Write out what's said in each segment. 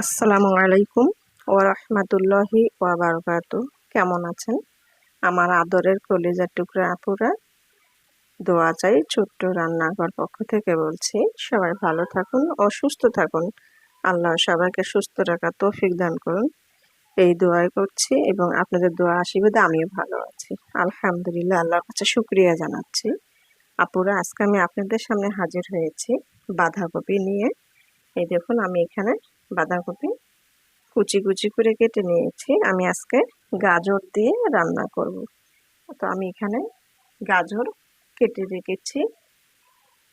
আসসালামু আলাইকুম ওরহমতুল্লাহি ওয়াবারকাত কেমন আছেন? আমার আদরের কলিজার টুকরা আপুরা, দোয়া চাই ছোট্ট রান্নাঘর পক্ষ থেকে বলছি, সবাই ভালো থাকুন ও সুস্থ থাকুন। আল্লাহ সবাইকে সুস্থ রাখা তৌফিক দান করুন। এই দোয়াই করছি এবং আপনাদের দোয়া আশীর্বাদে আমিও ভালো আছি। আলহামদুলিল্লাহ আল্লাহর কাছে শুক্রিয়া জানাচ্ছি। আপুরা, আজকে আমি আপনাদের সামনে হাজির হয়েছি বাঁধাকপি নিয়ে। এই দেখুন, আমি এখানে বাঁধাকপি কুচি কুচি করে কেটে নিয়েছি। আমি আজকে গাজর দিয়ে রান্না করব। তো আমি এখানে গাজর কেটে রেখেছি।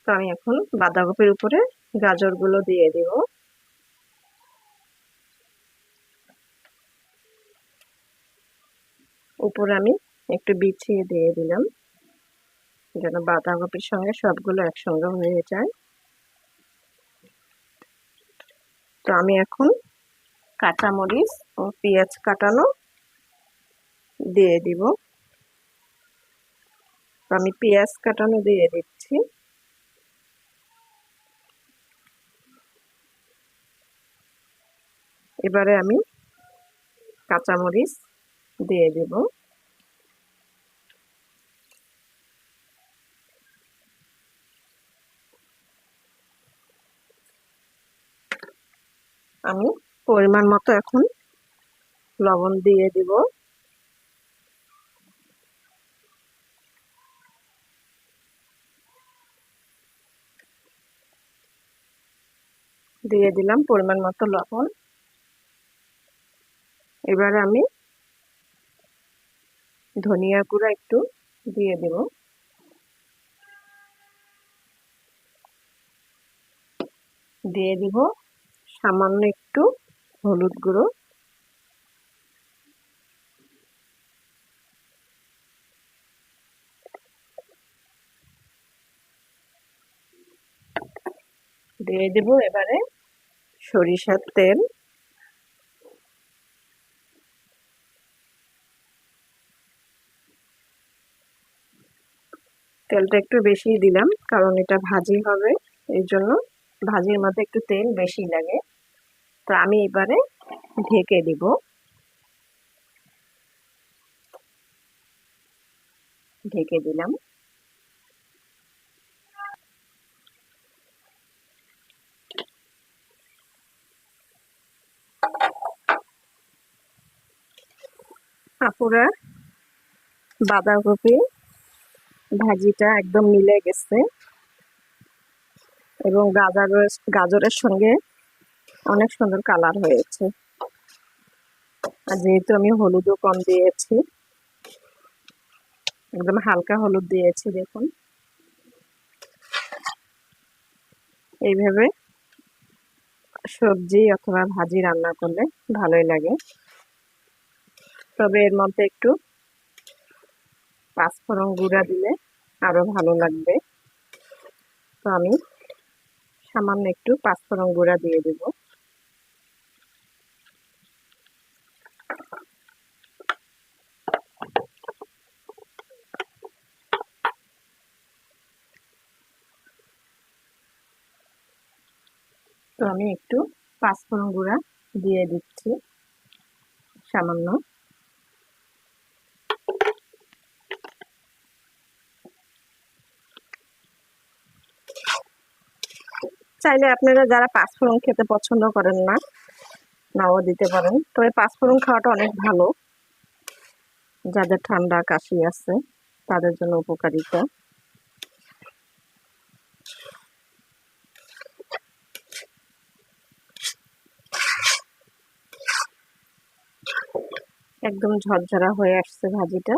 তো আমি এখন বাঁধাকপির উপরে গাজরগুলো দিয়ে দেব। উপরে আমি একটু বিছিয়ে দিয়ে দিলাম যেন বাঁধাকপির সঙ্গে সবগুলো একসঙ্গে হয়ে যায়। তো আমি এখন কাঁচামরিচ ও পেঁয়াজ কাটানো দিয়ে দিব। তো আমি পেঁয়াজ কাটানো দিয়ে দিচ্ছি। এবারে আমি কাঁচামরিচ দিয়ে দেব। আমি পরিমাণ মতো এখন লবণ দিয়ে দিব। দিয়ে দিলাম পরিমাণ মতো লবণ। এবারে আমি ধনিয়া গুঁড়া একটু দিয়ে দেব। দিয়ে দিব সামান্য একটু হলুদ গুঁড়ো। দিয়ে দেব এবারে সরিষার তেল। তেলটা একটু বেশি দিলাম, কারণ এটা ভাজি হবে এই জন্য ভাজির মধ্যে একটু তেল বেশি লাগে। তো আমি এবারে ঢেকে দিব। ঢেকে দিলাম। আপুরা বাঁধাকপি ভাজিটা একদম মিলে গেছে। এবং গাজরের গাজরের সঙ্গে অনেক সুন্দর কালার হয়েছে। আর যেহেতু আমি হলুদও কম দিয়েছি, একদম হালকা হলুদ দিয়েছি দেখুন। এইভাবে সবজি অথবা ভাজি রান্না করলে ভালোই লাগে। তবে এর মধ্যে একটু পাঁচফোড়ন গুঁড়া দিলে আরও ভালো লাগবে। তো আমি সামান্য একটু পাঁচফোড়ন গুঁড়া দিয়ে দেব। তো আমি একটু পাঁচফোড়ন গুঁড়া দিয়ে দিচ্ছি, সামান্য। চাইলে আপনারা যারা পাঁচফোড়ন খেতে পছন্দ করেন না, নাও দিতে পারেন। তবে পাঁচফোড়ন খাওয়াটা অনেক ভালো। যাদের ঠান্ডা কাশি আছে, তাদের জন্য উপকারিতা। একদম ঝরঝরা হয়ে আসছে ভাজিটা।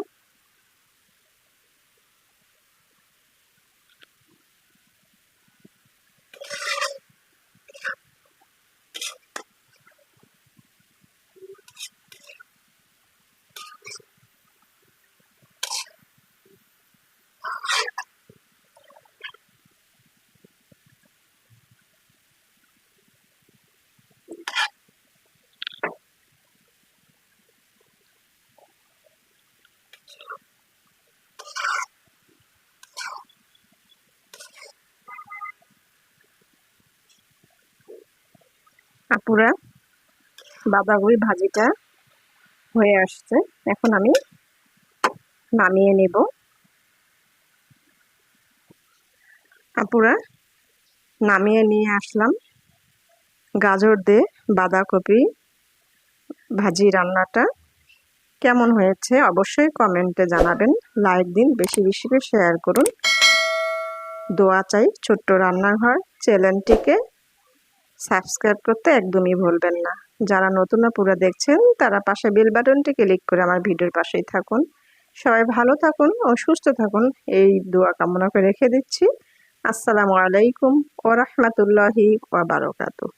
আপুরা, বাঁধাকপি ভাজিটা হয়ে আসছে। এখন আমি নামিয়ে নেব। আপুরা, নামিয়ে নিয়ে আসলাম গাজর দিয়ে বাঁধাকপি ভাজি রান্নাটা। কেমন হয়েছে অবশ্যই কমেন্টে জানাবেন। লাইক দিন, বেশি বেশি করে শেয়ার করুন। দোয়া চাই ছোট্ট রান্নাঘর, চ্যানেলটিকে সাবস্ক্রাইব করতে একদমই ভুলবেন না। যারা নতুন পুরো দেখছেন, তারা পাশে বেল বাটনটি ক্লিক করে আমার ভিডিওর পাশেই থাকুন। সবাই ভালো থাকুন ও সুস্থ থাকুন, এই দোয়া কামনা করে রেখে দিচ্ছি। আসসালামু আলাইকুম ও রহমতুল্লাহি ওয়া বারাকাতুহু।